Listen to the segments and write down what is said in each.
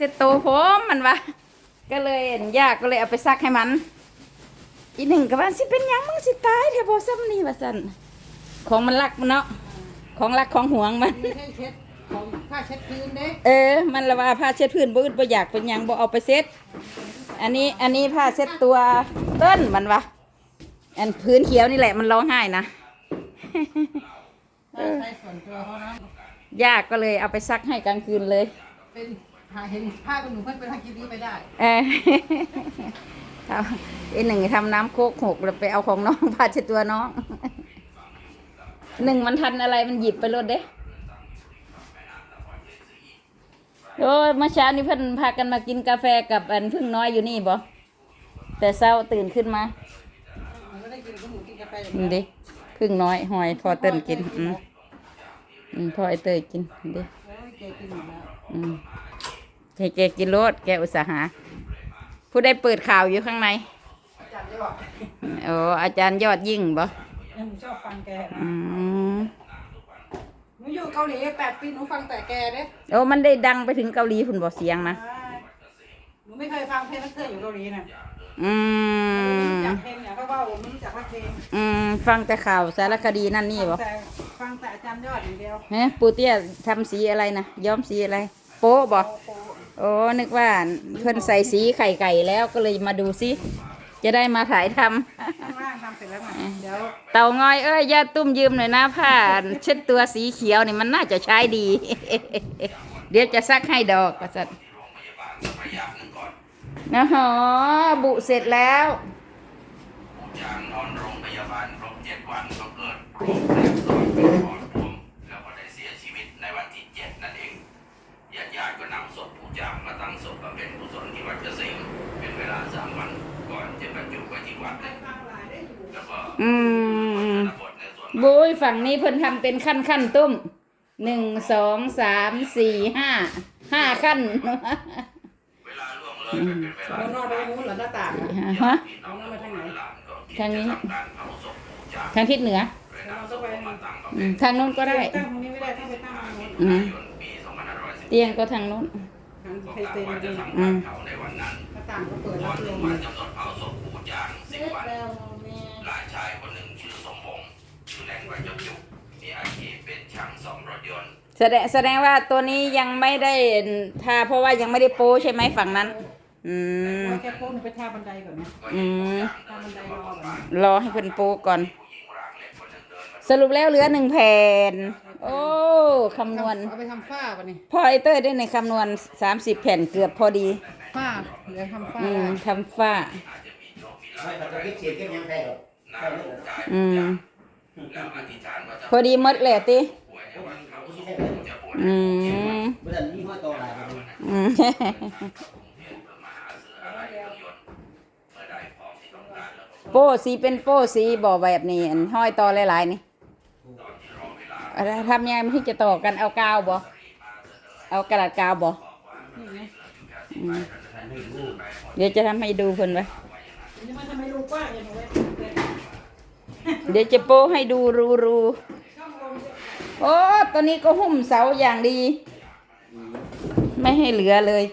เสร็จโตผมมันวะก็เลยเห็นยากก็เลยเอาไปซักให้มัน อีหนึ่งก็ว่าสิเป็นหยังมึงสิตายแถวบอซ้ำนี่ว่าสันของมันรักมันเนาะของรักของห่วงมัน ไม่ใช่เช็ดของผ้าเช็ดพื้นเด้เออ มันละว่าผ้าเช็ดพื้นบ่อึดบ่อยากเป็นหยังบ่เอาไปเซ็ตอันนี้อันนี้ผ้าเช็ดตัวเต้นมันวะอันพื้นเขียวนี่แหละมันร้องไห้นะผ้าใช้ส่วนตัวเขานะยากก็เลยเอาไปซักให้กลางคืนเลย เป็น หาเห็นผ้าเป็นหนูเพื่อนเป็นทางกินนี้ไปได้เออทำไอ้หนึ่งทำน้ำโคกหกแล้วไปเอาของน้องผ้าเช็ดตัวน้อง หนึ่งมันทันอะไรมันหยิบไปรถเด้โอ้ยเมื่อเช้านี้เพิ่นพากันมากินกาแฟกับอันพึ่งน้อยอยู่นี่บ่แต่เช้าตื่นขึ้นมามันก็ได้กินกับหมูกินกาแฟอย่างนี่เดียวดิพึ่งน้อยหอยพอเติ้นกิน อืมอืมพอไอเตยกินดิโอ้ยแกกินอยู่แล้วอืม แกแกกินรสแกอุตสาหะผู้ได้เปิดข่าวอยู่ข้างในจัดยอดโอ้อาจารย์ยอดยิ่งบ่หนูชอบฟังแกนะอืมหนูอยู่เกาหลีแปดปีหนูฟังแต่แกเด้โอ้มันได้ดังไปถึงเกาหลีพุ่นบ่เสียงนะหนูไม่เคยฟังเพลงนักเตอร์อยู่เกาหลีนะอืมรู้จักเพลงเนี่ยเขาว่าผมไม่รู้จักว่าเพลงอืมฟังแต่ข่าวสารคดีนั่นนี่บ่แต่ฟังแต่อาจารย์ยอดอย่างเดียวฮะปูเตี้ยทำสีอะไรนะย้อมสีอะไร โป๊ะบ่โอ้โห โอ้นึกว่าเพิ่นใส่สีไข่ไก่แล้วก็เลยมาดูซิจะได้มาถ่ายทำข้างล่างทำเสร็จแล้วไงเดี๋ยวเต่างอยเอ้ยย่าตุ้มยืมหน่อยนะผ้าเช็ดตัวสีเขียวนี่มันน่าจะใช้ดี เดี๋ยวจะซักให้ดอกกษัตริย์นะฮะบุเสร็จแล้วจากนอนโรงพยาบาลครบเจ็ดวันก็เกิด บุยฝั่งนี้เพิ่นทำเป็นขั้นขั้นๆตุ้มหนึ่งสองสามสี่ห้าห้าขั้นเวลาล่วงเลยไปเป็นเวลาเรานอนไปทางนู้นเหรอหน้าต่างอะฮะพี่น้องลูกหลานก็คิดทางนี้จะทำการเผาศพผู้จากทางทิศเหนือเลยนำศพมาตั้งบำอืเพ็มญทางนู้นก็ได้ตั้งตรงนี้ไม่ได้ต้องไปตั้งตรงนู้นอืมยนปี2510เตียงก็ทางนู้นทางก็ไทยกะเต็มว่าเลจะยทำการเผาในวันนั้นหน้าต่างก็เปิดก่รัอบนลถึงม แสดงแสดงว่าตัวนี้ยังไม่ได้ทาเพราะว่ายังไม่ได้โป้ใช่ไหมฝั่งนั้น อืมว่าแค่โค้งหนูไปท่าบันไดก่อนนะก็เห็นปู่จางเดินเข้ามาบนบ้านรอให้เพิ่นโป้ก่อนผู้หญิงร่างเล็กคนหนึ่งเดินมาสรุปแล้วเหลือหนึ่งแผ่น โอ้คำนวณ เอาไปทำฝ้าป่ะนี่พ่อไอเต้ยได้ในคำนวณ30แผ่นเกือบพอดี ฝ้าเดี๋ยวทำฝ้าอืมได้ทำฝ้า ไม่เขาจะคิดเสียเก็บยังไงหรอกหน้าลูกชายอืปู่มจางแล้วอธิษฐานว่าจะพอดีหมดเลยติ ป่วยในวันเผาศพ ปู่จะบวชอืมเมื่อนี้ห้อยตัวอะไรกันอืมเพื่อมาหาซื้ออะไรเครื่องยนต์เมื่อได้พร้อมที่ต้องการแล้วก็โป้สีเป็นโป้สีบ่แบบนี้อันห้อยต่อหลายๆนี่ตอนที่รอเวลาอะไรทำยังไงมันถึงจะต่อกันเอากาวบ่เอากระดาษกาวบ่นี่ไงอืมเดี๋ยวจะทำให้ดูเพิ่นไว้นี่มันทำไมรูกว้างอย่างนี้เว้ยเดี๋ยวจะโป้ให้ดูรูรู โอ้ตัวนี้ก็หุ้มเสาอย่างดี ไม่ให้เหลือเลย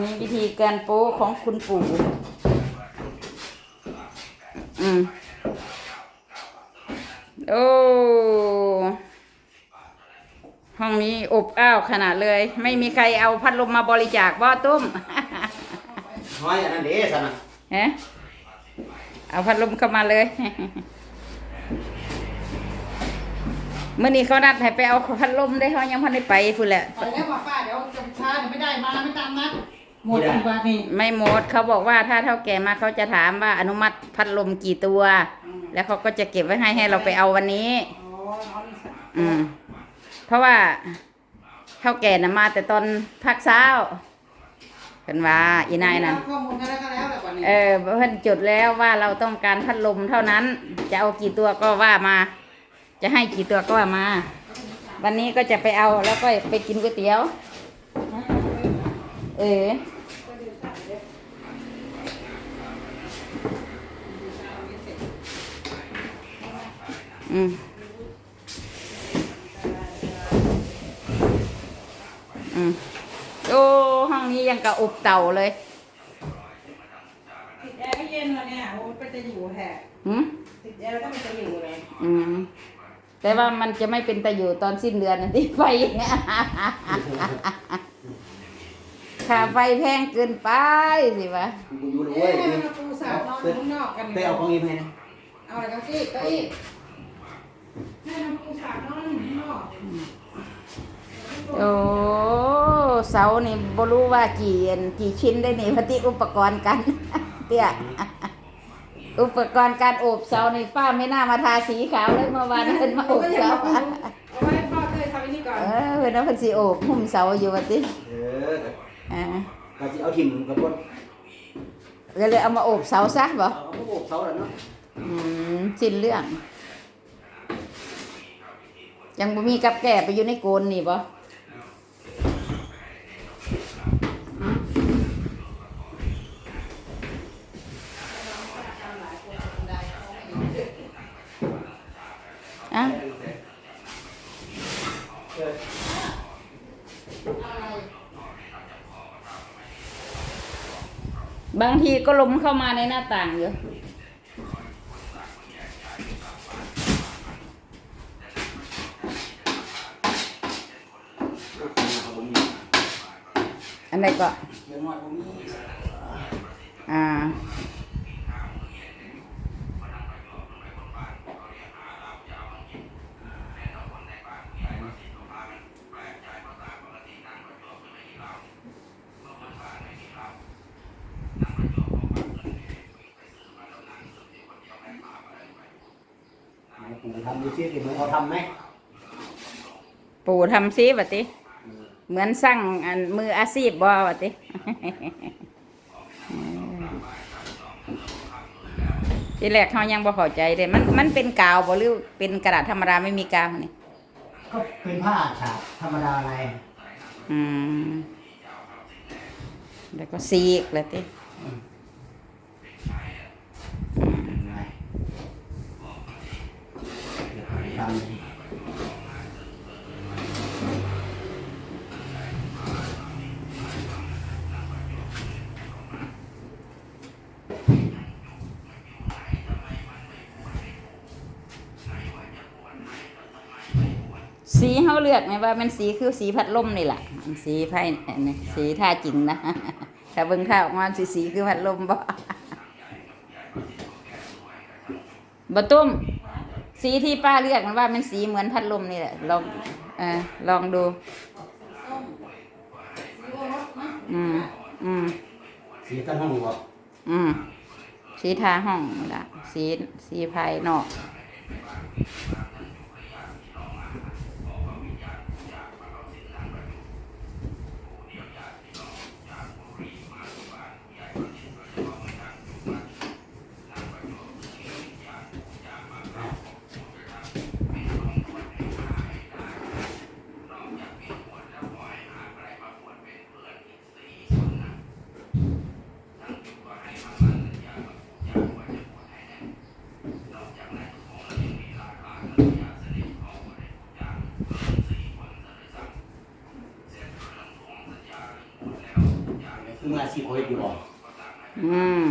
นี่วิธีการโป้ของคุณปู่ อืม โอ้ ห้องนี้อบอ้าวขนาดเลย ไม่มีใครเอาพัดลมมาบริจาคบ่ตุ้มห้อยอันนั้นเด้สันนะฮะเอาพัดลมเข้ามาเลย เมื่อนี้เขานัดให้ไปเอาพัดลมได้เขายังพันได้ไปพูดแหละ ไปแล้วบอกป้าเดี๋ยวจะช้าเดี๋ยวไม่ได้มาไม่ตามนะหมดอีกว่านี่ไม่หมดเขาบอกว่าถ้าเท่าแก่มาเขาจะถามว่าอนุมัติพัดลมกี่ตัว แล้วเขาก็จะเก็บไว้ให้ให้เราไปเอาวันนี้ อ๋อเอานี่สิอืม เพราะว่าเท่าแก่น่ะมาแต่ตอนพักเช้าเป็นว่าอีนายนั่นข้อมูลกันแล้วก็แล้วแหละวันนี้ เออเพิ่นจดแล้วว่าเราต้องการพัดลมเท่านั้น จะเอากี่ตัวก็ว่ามา จะให้กี่ตัวก็ว่ามา วันนี้ก็จะไปเอาแล้วก็ไปกินก๋วยเตี๋ยว เอออืมอืมโอ้ ห้องนี้ยังกะอบเตาเลยติดแอร์ก็เย็นแล้วเนี่ยโอ้เป็นจะอยู่แฮะหืมติดแอร์แล้วก็มันจะอยู่เลย อืม แต่ว่ามันจะไม่เป็นตะอยู่ตอนสิ้นเดือนนะที่ไฟค่าไฟแพงเกินไปสิวะกูอยู่ด้วเอ้ยยมาปูสาวนอนอยู่ข้างนอกกันไปเอาของนี้ไปนะเอาอะไรกันสิเก้าอี้ให้มาปูสาวนอนอยู่ข้างนอกโอ้เสานี่บ่รู้ว่ากี่อันกี่ชิ้นได้นี่พติอุปกรณ์กันเตี้ย อุปกรณ์การโอบเสานี่ป้าไม่น่ามาทาสีขาวเลยเมื่อวานเพิ่นมาโอบเสาเอาไว้พ่อเต้ยทำอันนี้ก่อนเออเพิ่นว่าเพิ่นสิโอบหุ้มเสาอยู่ว่าติเอออ่าก็สิเอาถิ่มกับคนก็เลยเอามาโอบเสาซะบ่เอาเขาบอกเขาแล้วเนาะอืมสิ้นเรื่องยังบ่มีกับแก่ไปอยู่ในโกนนี่บ่ บางทีก็ลมเข้ามาในหน้าต่างอยู่อันไหนก่อยผมมีอ่า ปู่ทำดูซิเหมือนเขาทำไหมปู่ทำซิบัดติ เหมือนสร้างอันมืออาชีพบ่บัดติ ทีแรกเขายังบ่เข้าใจเลยมันมันเป็นกาวบ่หรือเป็นกระดาษธรรมดาไม่มีกาวนี่ก็เป็นผ้าฉาบธรรมดาอะไรอืมแล้วก็ซีกแล้วติไง ทำสีเขาเลือกไงว่ามันสีคือสีพัดลมนี่แหละสีไพ่สีท่าจริงนะถ้าเบิ่งท่าออกมาสีสีคือพัดลมบ่บะตุ้ม สีที่ป้าเลือกมันว่ามันสีเหมือนพัดลมนี่แหละลองเออลองดู อืม อืม สีตั้งห้องบอกอืม สีทาห้องนี่ล่ะสีสีภายนอก มืออาชีพเขาเฮ็ดอยู่บอกอืม